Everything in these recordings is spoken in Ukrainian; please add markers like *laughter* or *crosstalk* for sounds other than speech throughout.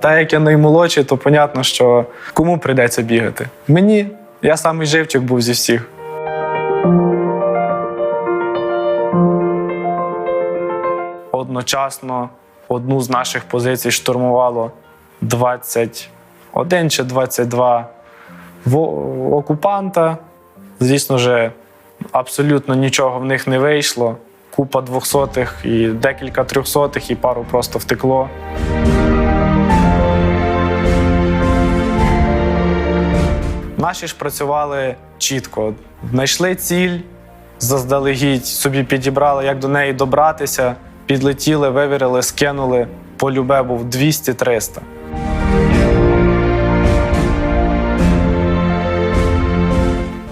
Так як я наймолодший, то понятно, що кому прийдеться бігати. Мені я самий живчик був зі всіх. Одночасно одну з наших позицій штурмувало 21 чи 22 окупанта. Звісно ж, абсолютно нічого в них не вийшло. Купа двохсотих і декілька трьохсотих, і пару просто втекло. Наші ж працювали чітко. Знайшли ціль, заздалегідь собі підібрали, як до неї добратися, підлетіли, вивірили, скинули. По любе був 200-300.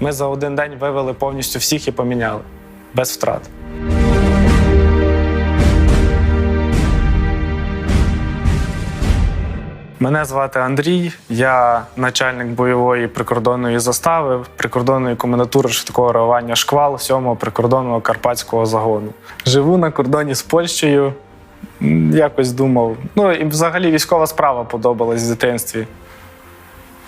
Ми за один день вивели повністю всіх і поміняли без втрат. Мене звати Андрій, я начальник бойової прикордонної застави, прикордонної комендатури швидкого реагування шквал 7-го прикордонного карпатського загону. Живу на кордоні з Польщею. Якось думав. Ну і взагалі військова справа подобалась в дитинстві.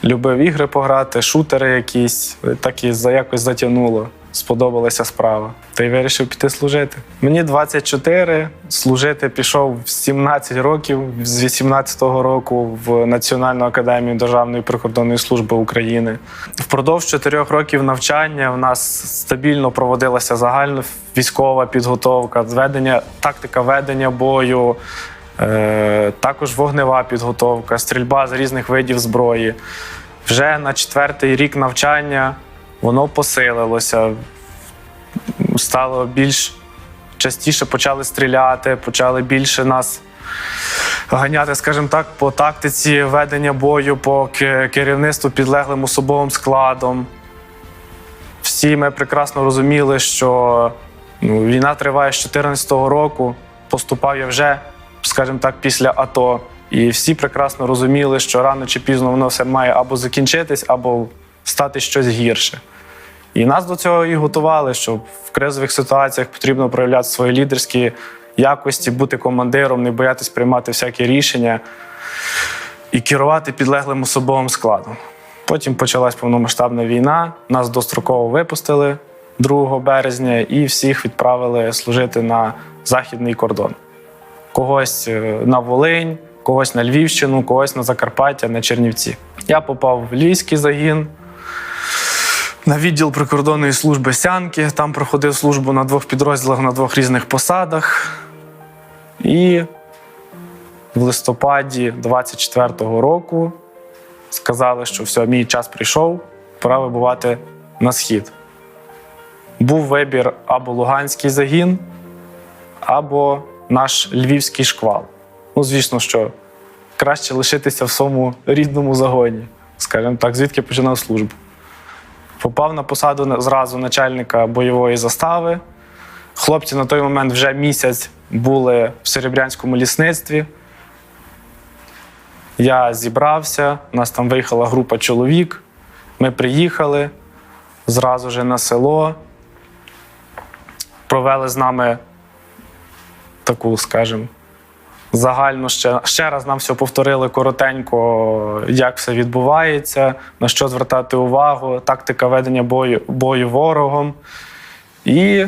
Любив ігри пограти, шутери якісь, так і якось затягнуло. Сподобалася справа. Та й вирішив піти служити. Мені 24, служити пішов в 17 років, з 18-го року в Національну академію Державної прикордонної служби України. Впродовж чотирьох років навчання в нас стабільно проводилася загальна військова підготовка, зведення, тактика ведення бою, Е, також вогнева підготовка, стрільба з різних видів зброї. Вже на четвертий рік навчання воно посилилося, стало більш частіше почали стріляти, почали більше нас ганяти, скажімо так, по тактиці ведення бою, по керівництву підлеглим особовим складом. Всі ми прекрасно розуміли, що ну, війна триває з 2014 року. Поступав я вже, скажімо так, після АТО. І всі прекрасно розуміли, що рано чи пізно воно все має або закінчитись, або стати щось гірше. І нас до цього і готували, що в кризових ситуаціях потрібно проявляти свої лідерські якості, бути командиром, не боятись приймати всякі рішення і керувати підлеглим особовим складом. Потім почалась повномасштабна війна, нас достроково випустили 2 березня і всіх відправили служити на західний кордон. Когось е, на Волинь, когось на Львівщину, когось на Закарпаття, на Чернівці. Я попав в Львівський загін, на відділ прикордонної служби Сянки. Там проходив службу на двох підрозділах на двох різних посадах. І в листопаді 24-го року сказали, що все, мій час прийшов, пора вибувати на схід. Був вибір або Луганський загін, або наш львівський шквал. Ну, звісно, що краще лишитися в своєму рідному загоні, скажімо так, звідки починав службу. Попав на посаду зразу начальника бойової застави. Хлопці на той момент вже місяць були в Серебрянському лісництві. Я зібрався, у нас там виїхала група чоловік. Ми приїхали зразу же на село. Провели з нами таку, скажімо, загально ще, ще раз нам все повторили коротенько, як все відбувається, на що звертати увагу, тактика ведення бою, бою ворогом. І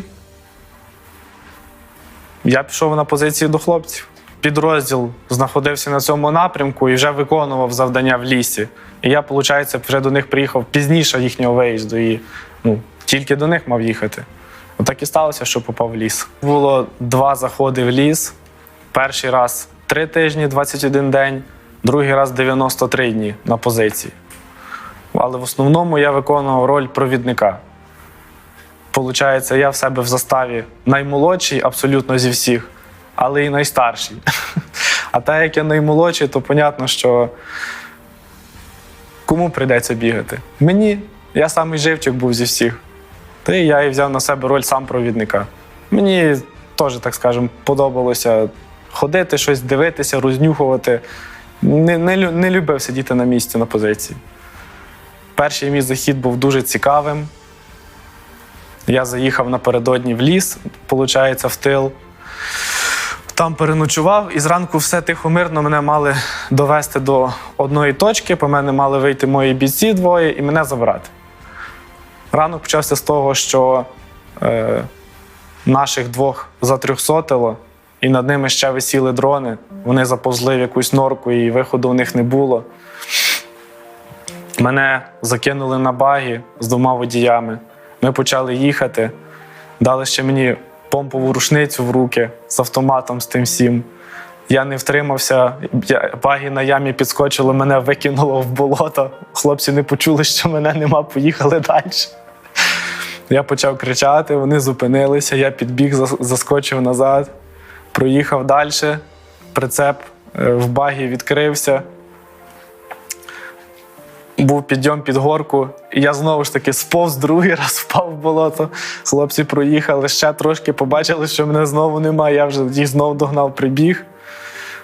я пішов на позиції до хлопців. Підрозділ знаходився на цьому напрямку і вже виконував завдання в лісі. І я, виходить, вже до них приїхав пізніше їхнього виїзду і ну, тільки до них мав їхати. Отак і сталося, що попав в ліс. Було два заходи в ліс. Перший раз 3 тижні, 21 день, другий раз 93 дні на позиції. Але в основному я виконував роль провідника. Получається, я в себе в заставі наймолодший абсолютно зі всіх, але і найстарший. *laughs* А так як я наймолодший, то понятно, що кому прийдеться бігати? Мені. Я самий живчик був зі всіх. Та я і взяв на себе роль сам провідника. Мені теж, так скажемо, подобалося ходити, щось дивитися, рознюхувати. Не, не, не любив сидіти на місці на позиції. Перший мій захід був дуже цікавим. Я заїхав напередодні в ліс, виходить, в тил. Там переночував, і зранку все тихо мирно мене мали довести до одної точки. По мене мали вийти мої бійці двоє і мене забрати. Ранок почався з того, що е, наших двох затрьохсотило, і над ними ще висіли дрони. Вони заповзли в якусь норку, і виходу у них не було. Мене закинули на багі з двома водіями. Ми почали їхати. Дали ще мені помпову рушницю в руки з автоматом з тим всім. Я не втримався, багі на ямі підскочили, мене викинуло в болото. Хлопці не почули, що мене нема, поїхали далі. Я почав кричати, вони зупинилися, я підбіг, заскочив назад, проїхав далі. Прицеп е, в багі відкрився. Був підйом під горку, і я знову ж таки сповз другий *laughs* раз впав в болото. Хлопці проїхали ще трошки, побачили, що мене знову немає. Я вже їх знову догнав, прибіг.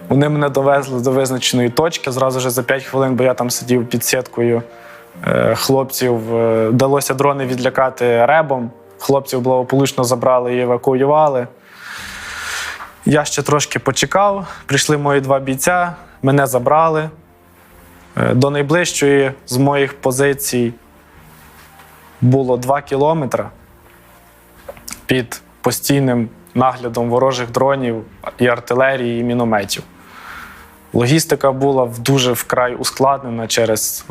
Вони мене довезли до визначеної точки. Зразу ж за 5 хвилин, бо я там сидів під сіткою е, хлопців. е, Вдалося дрони відлякати ребом. Хлопців благополучно забрали і евакуювали. Я ще трошки почекав. Прийшли мої два бійця, мене забрали. Е, До найближчої з моїх позицій було 2 кілометри під постійним наглядом ворожих дронів і артилерії, і мінометів. Логістика була дуже вкрай ускладнена через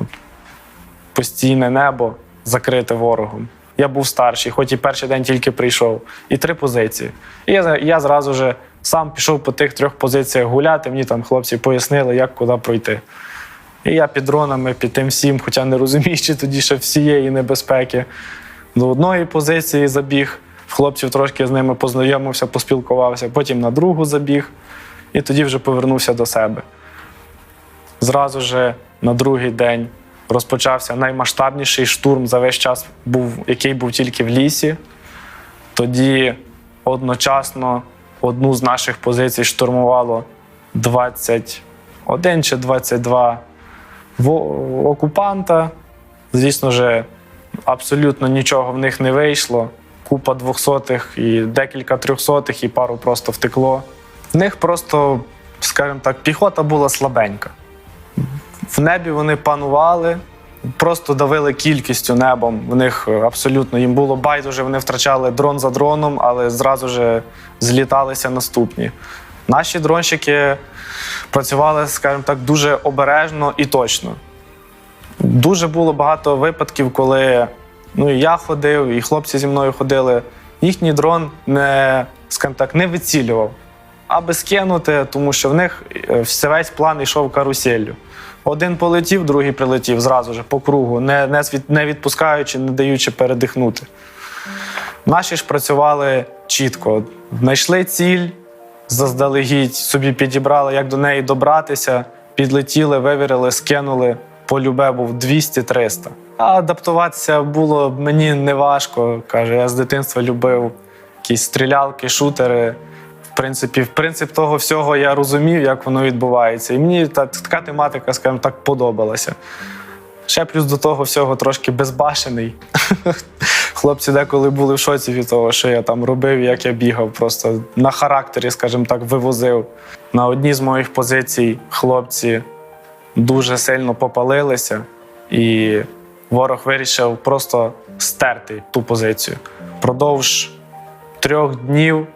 постійне небо, закрите ворогом. Я був старший, хоч і перший день тільки прийшов, і три позиції. І я, я зразу же сам пішов по тих трьох позиціях гуляти. Мені там хлопці пояснили, як куди пройти. І я під дронами, під тим всім, хоча не розуміючи тоді ще всієї небезпеки, до одної позиції забіг. Хлопців трошки з ними познайомився, поспілкувався, потім на другу забіг, і тоді вже повернувся до себе. Зразу же на другий день розпочався наймасштабніший штурм за весь час, був, який був тільки в лісі. Тоді одночасно одну з наших позицій штурмувало 21 чи 22 во- окупанта. Звісно ж, абсолютно нічого в них не вийшло. Купа двохсотих і декілька трьохсотих, і пару просто втекло. В них просто, скажімо так, піхота була слабенька. В небі вони панували, просто давили кількістю небом. В них абсолютно їм було байдуже, вони втрачали дрон за дроном, але зразу ж зліталися наступні. Наші дронщики працювали, скажімо так, дуже обережно і точно. Дуже було багато випадків, коли ну, і я ходив, і хлопці зі мною ходили. Їхній дрон не, скажімо так, не вицілював, аби скинути, тому що в них е, весь план йшов каруселлю. Один полетів, другий прилетів зразу ж по кругу, не, не, не відпускаючи, не даючи передихнути. Наші ж працювали чітко. Знайшли ціль, заздалегідь собі підібрали, як до неї добратися, підлетіли, вивірили, скинули. По любе був 200-300. А адаптуватися було мені неважко. Каже, я з дитинства любив якісь стрілялки, шутери. Принципі, принцип того всього я розумів, як воно відбувається. І мені та, така тематика, скажімо так, подобалася. Ще плюс до того всього трошки безбашений. *laughs* Хлопці деколи були в шоці від того, що я там робив, як я бігав. Просто на характері, скажімо так, вивозив. На одній з моїх позицій хлопці дуже сильно попалилися, і ворог вирішив просто стерти ту позицію. Продовж трьох днів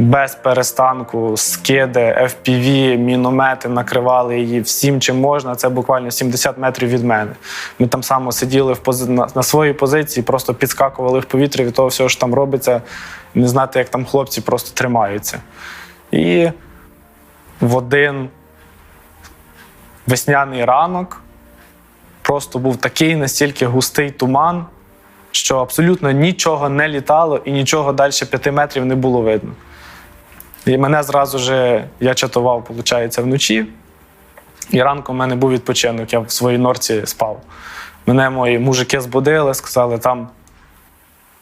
без перестанку скиди, FPV, міномети накривали її всім, чим можна. Це буквально 70 метрів від мене. Ми там само сиділи в пози... на, своїй позиції, просто підскакували в повітря від того всього, що там робиться, не знати, як там хлопці просто тримаються. І в один весняний ранок просто був такий настільки густий туман, що абсолютно нічого не літало і нічого далі п'яти метрів не було видно. І мене зразу ж я чатував, виходить, вночі. І ранком у мене був відпочинок, я в своїй норці спав. Мене мої мужики збудили, сказали, там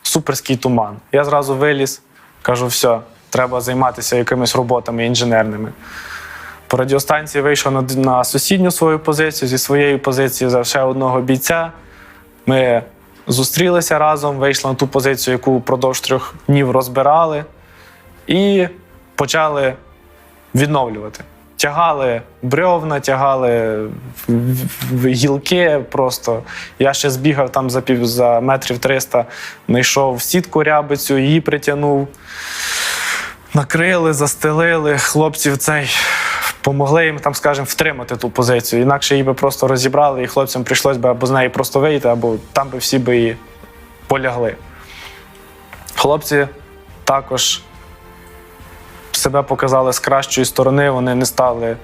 суперський туман. Я зразу виліз, кажу, все, треба займатися якимись роботами інженерними. По радіостанції вийшов на, на сусідню свою позицію, зі своєї позиції за ще одного бійця. Ми зустрілися разом, вийшли на ту позицію, яку впродовж трьох днів розбирали. І почали відновлювати. Тягали брьовна, тягали гілки просто. Я ще збігав там за пів за метрів 300, знайшов сітку рябицю, її притягнув. Накрили, застелили, хлопців цей помогли їм там, скажімо, втримати ту позицію. Інакше її би просто розібрали, і хлопцям прийшлось би або з неї просто вийти, або там би всі би її полягли. Хлопці також себе показали з кращої сторони, вони не стали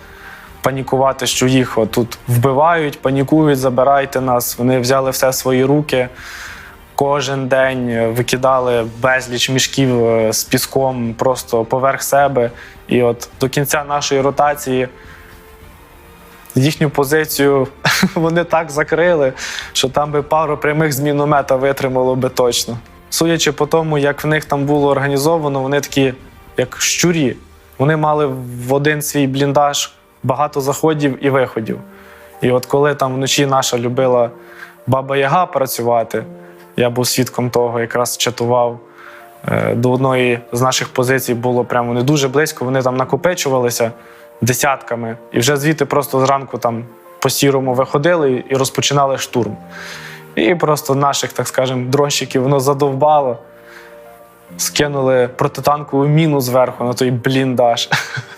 панікувати, що їх тут вбивають, панікують, забирайте нас. Вони взяли все в свої руки. Кожен день викидали безліч мішків е, з піском просто поверх себе. І от до кінця нашої ротації їхню позицію *laughs* вони так закрили, що там би пару прямих з міномета витримало би точно. Судячи по тому, як в них там було організовано, вони такі, як щурі. Вони мали в один свій бліндаж багато заходів і виходів. І от коли там вночі наша любила баба Яга працювати, я був свідком того, якраз чатував. Е, До одної з наших позицій було прямо не дуже близько. Вони там накопичувалися десятками, і вже звідти просто зранку там по сірому виходили і розпочинали штурм. І просто наших, так скажемо, дронщиків воно задовбало. Скинули протитанкову міну зверху на той бліндаж.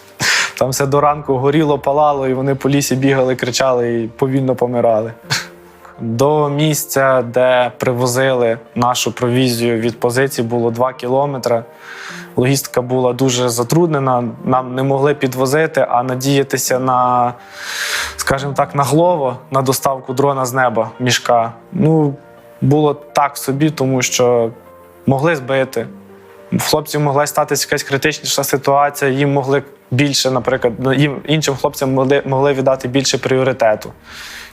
*laughs* Там все до ранку горіло, палало, і вони по лісі бігали, кричали і повільно помирали. *laughs* До місця, де привозили нашу провізію від позиції, було 2 кілометри. Логістика була дуже затруднена. Нам не могли підвозити, а надіятися на, скажімо так, на глово, на доставку дрона з неба, мішка. Ну, було так собі, тому що могли збити. Хлопців могла статися якась критичніша ситуація, їм могли більше, наприклад, ну, їм іншим хлопцям могли, могли віддати більше пріоритету.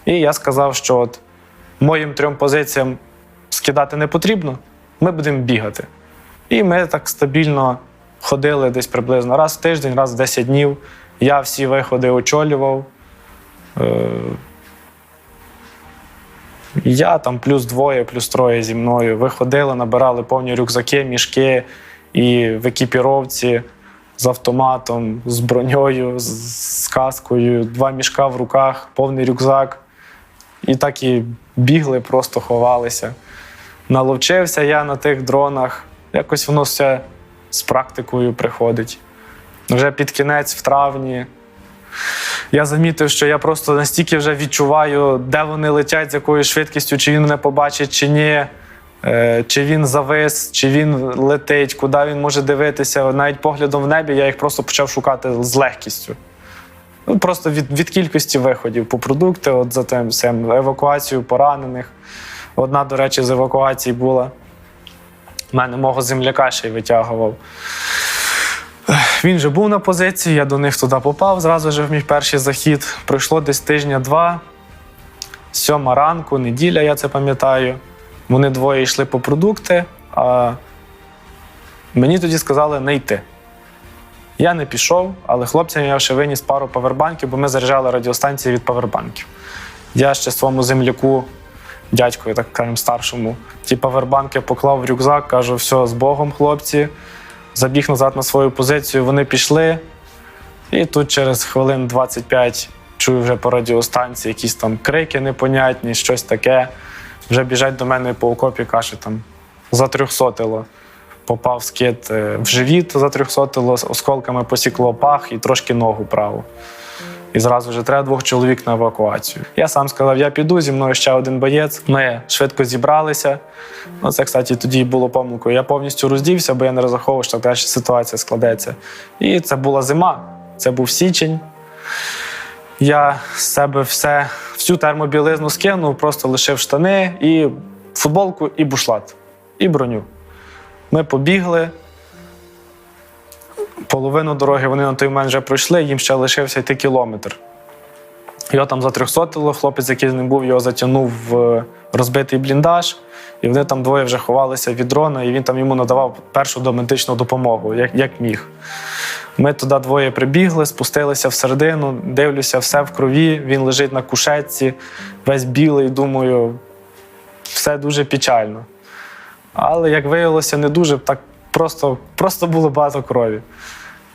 І я сказав, що от моїм трьом позиціям скидати не потрібно, ми будемо бігати. І ми так стабільно ходили десь приблизно раз в тиждень, раз в 10 днів. Я всі виходи очолював. Я там плюс двоє, плюс троє зі мною. Виходили, набирали повні рюкзаки, мішки і в екіпіровці з автоматом, з броньою, з каскою, два мішка в руках, повний рюкзак. І так і бігли, просто ховалися. Наловчився я на тих дронах. Якось воно все з практикою приходить. Вже під кінець, в травні, я замітив, що я просто настільки вже відчуваю, де вони летять, з якою швидкістю, чи він мене побачить, чи ні, е, чи він завис, чи він летить, куди він може дивитися. Навіть поглядом в небі я їх просто почав шукати з легкістю. Ну, просто від, від кількості виходів по продукти, от за тим всім, евакуацію поранених. Одна, до речі, з евакуацій була. У мене мого земляка ще й витягував. Він вже був на позиції, я до них туди попав зразу ж в мій перший захід. Пройшло десь тижня-два, сьома ранку, неділя, я це пам'ятаю. Вони двоє йшли по продукти, а мені тоді сказали не йти. Я не пішов, але хлопцям я ще виніс пару павербанків, бо ми заряджали радіостанції від павербанків. Я ще своєму земляку, дядькові, так кажемо, старшому, ті павербанки поклав в рюкзак, кажу, все, з Богом, хлопці забіг назад на свою позицію, вони пішли. І тут через хвилин 25 чую вже по радіостанції якісь там крики непонятні, щось таке. Вже біжать до мене по окопі, каже, там за трьохсотило. Попав скид е, в живіт, за трьохсотило, осколками посікло пах і трошки ногу праву. І зразу вже треба двох чоловік на евакуацію. Я сам сказав, я піду, зі мною ще один боєць. Ми швидко зібралися. Ну, це, кстати, тоді було помилкою. Я повністю роздівся, бо я не розраховував, що така ситуація складеться. І це була зима, це був січень. Я з себе все, всю термобілизну скинув, просто лишив штани і футболку, і бушлат, і броню. Ми побігли. Половину дороги вони на той момент вже пройшли, їм ще лишився йти кілометр. Його там затрьохсотило, хлопець, який з ним був, його затягнув в розбитий бліндаж, і вони там двоє вже ховалися від дрона, і він там йому надавав першу домедичну допомогу, як, як міг. Ми туди двоє прибігли, спустилися всередину, дивлюся, все в крові. Він лежить на кушетці, весь білий, думаю, все дуже печально. Але як виявилося, не дуже, так просто, просто було багато крові.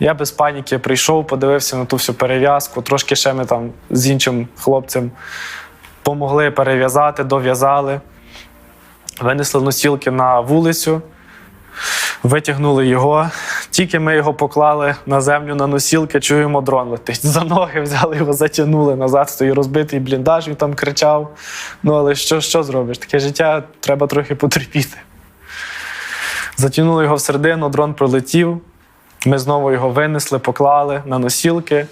Я без паніки прийшов, подивився на ту всю перев'язку. Трошки ще ми там з іншим хлопцем помогли перев'язати, дов'язали. Винесли носілки на вулицю, витягнули його. Тільки ми його поклали на землю на носілки, чуємо, дрон летить. За ноги взяли його, затягнули назад, стоїть розбитий бліндаж, він там кричав. Ну, але що, що зробиш? Таке життя треба трохи потерпіти. Затягнули його всередину, дрон пролетів. Ми знову його винесли, поклали на носілки.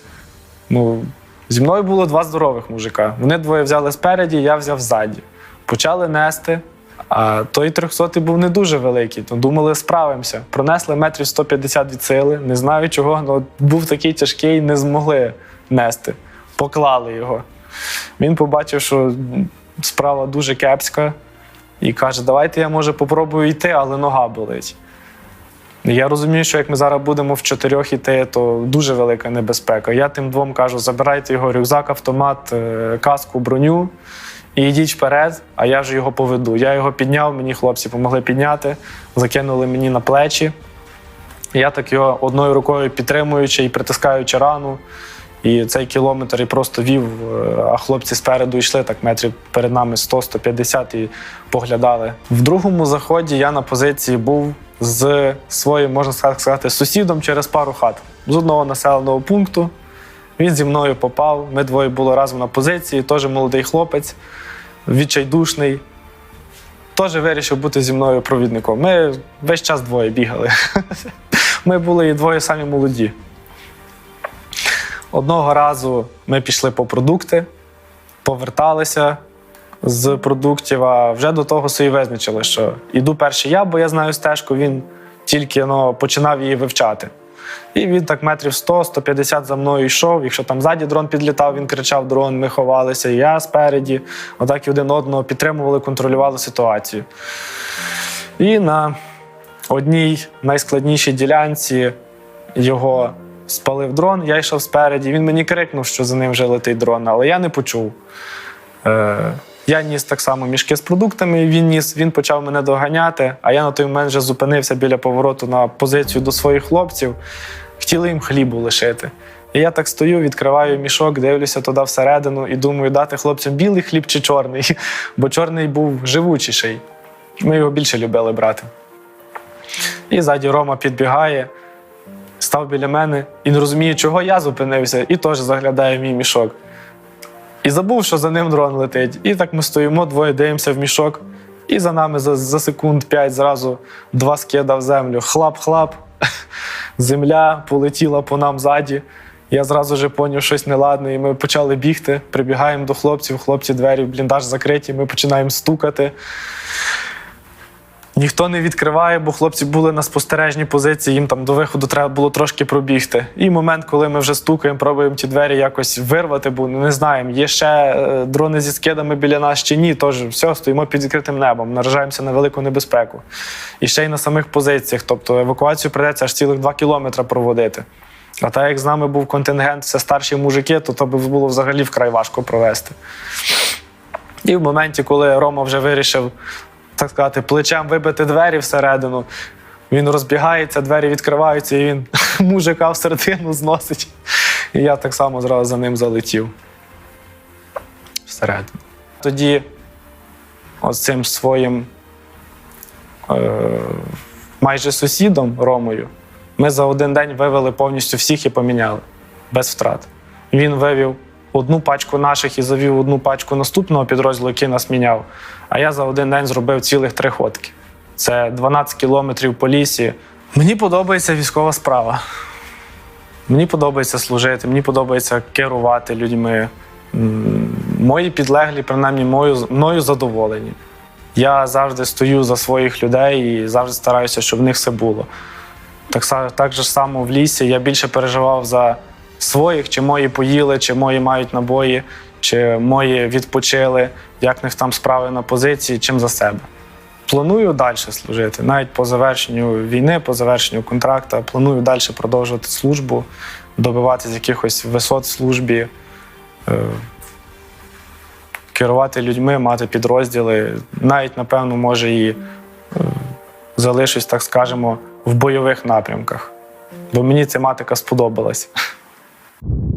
Ну, зі мною було два здорових мужика. Вони двоє взяли спереді, я взяв ззаді. Почали нести. А той 300 був не дуже великий, то думали, справимося. Пронесли метрів 150 від сили. Не знаю чого, але був такий тяжкий, не змогли нести. Поклали його. Він побачив, що справа дуже кепська, і каже: Давайте я може попробую йти, але нога болить. Я розумію, що як ми зараз будемо в чотирьох іти, то дуже велика небезпека. Я тим двом кажу: забирайте його рюкзак, автомат, е, каску, броню і йдіть вперед, а я вже його поведу. Я його підняв, мені хлопці допомогли підняти, закинули мені на плечі. Я так його одною рукою підтримуючи і притискаючи рану. І цей кілометр і просто вів, е, а хлопці спереду йшли так метрів перед нами 100-150 і поглядали. В другому заході я на позиції був з своїм, можна сказати, сусідом через пару хат з одного населеного пункту. Він зі мною попав. Ми двоє були разом на позиції, теж молодий хлопець, відчайдушний. Теж вирішив бути зі мною провідником. Ми весь час двоє бігали. *laughs* Ми були і двоє самі молоді. Одного разу ми пішли по продукти, поверталися з продуктів, а вже до того собі визначили, що іду перший я, бо я знаю стежку, він тільки ну, починав її вивчати. І він так метрів 100-150 за мною йшов. Якщо там ззаді дрон підлітав, він кричав дрон, ми ховалися, і я спереді. Отак і один одного підтримували, контролювали ситуацію. І на одній найскладнішій ділянці його спалив дрон, я йшов спереді. Він мені крикнув, що за ним вже летить дрон, але я не почув. Я ніс так само мішки з продуктами, він ніс, він почав мене доганяти, а я на той момент вже зупинився біля повороту на позицію до своїх хлопців. Хотіли їм хлібу лишити. І я так стою, відкриваю мішок, дивлюся туди всередину і думаю, дати хлопцям білий хліб чи чорний, *laughs* бо чорний був живучіший. Ми його більше любили брати. І ззаді Рома підбігає, став біля мене і не розуміє, чого я зупинився, і теж заглядає в мій мішок. І забув, що за ним дрон летить. І так ми стоїмо, двоє дивимося в мішок, і за нами за, за секунд п'ять зразу два скида в землю. Хлап-хлап. *laughs* Земля полетіла по нам ззаді. Я зразу вже поняв щось неладне, і ми почали бігти. Прибігаємо до хлопців, хлопці двері в бліндаж закриті, ми починаємо стукати. Ніхто не відкриває, бо хлопці були на спостережній позиції, їм там до виходу треба було трошки пробігти. І момент, коли ми вже стукаємо, пробуємо ті двері якось вирвати, бо не знаємо, є ще е, дрони зі скидами біля нас чи ні. Тож все, стоїмо під відкритим небом, наражаємося на велику небезпеку. І ще й на самих позиціях. Тобто евакуацію прийдеться аж цілих два кілометри проводити. А так як з нами був контингент, все старші мужики, то то би було взагалі вкрай важко провести. І в моменті, коли Рома вже вирішив так сказати, плечем вибити двері всередину. Він розбігається, двері відкриваються, і він *laughs* мужика всередину зносить. І я так само зразу за ним залетів всередину. Тоді, ось цим своїм е, майже сусідом Ромою, ми за один день вивели повністю всіх і поміняли без втрат. Він вивів одну пачку наших і завів одну пачку наступного підрозділу, який нас міняв. А я за один день зробив цілих три ходки. Це 12 кілометрів по лісі. Мені подобається військова справа. Мені подобається служити, мені подобається керувати людьми. Мої підлеглі, принаймні, мою, мною задоволені. Я завжди стою за своїх людей і завжди стараюся, щоб в них все було. Так, так же само в лісі я більше переживав за своїх, чи мої поїли, чи мої мають набої, чи мої відпочили, як в них там справи на позиції, чим за себе. Планую далі служити. Навіть по завершенню війни, по завершенню контракту, планую далі продовжувати службу, добиватися якихось висот в службі, е, керувати людьми, мати підрозділи. Навіть, напевно, може і е, залишусь, так скажемо, в бойових напрямках. бо мені ця матика сподобалась. you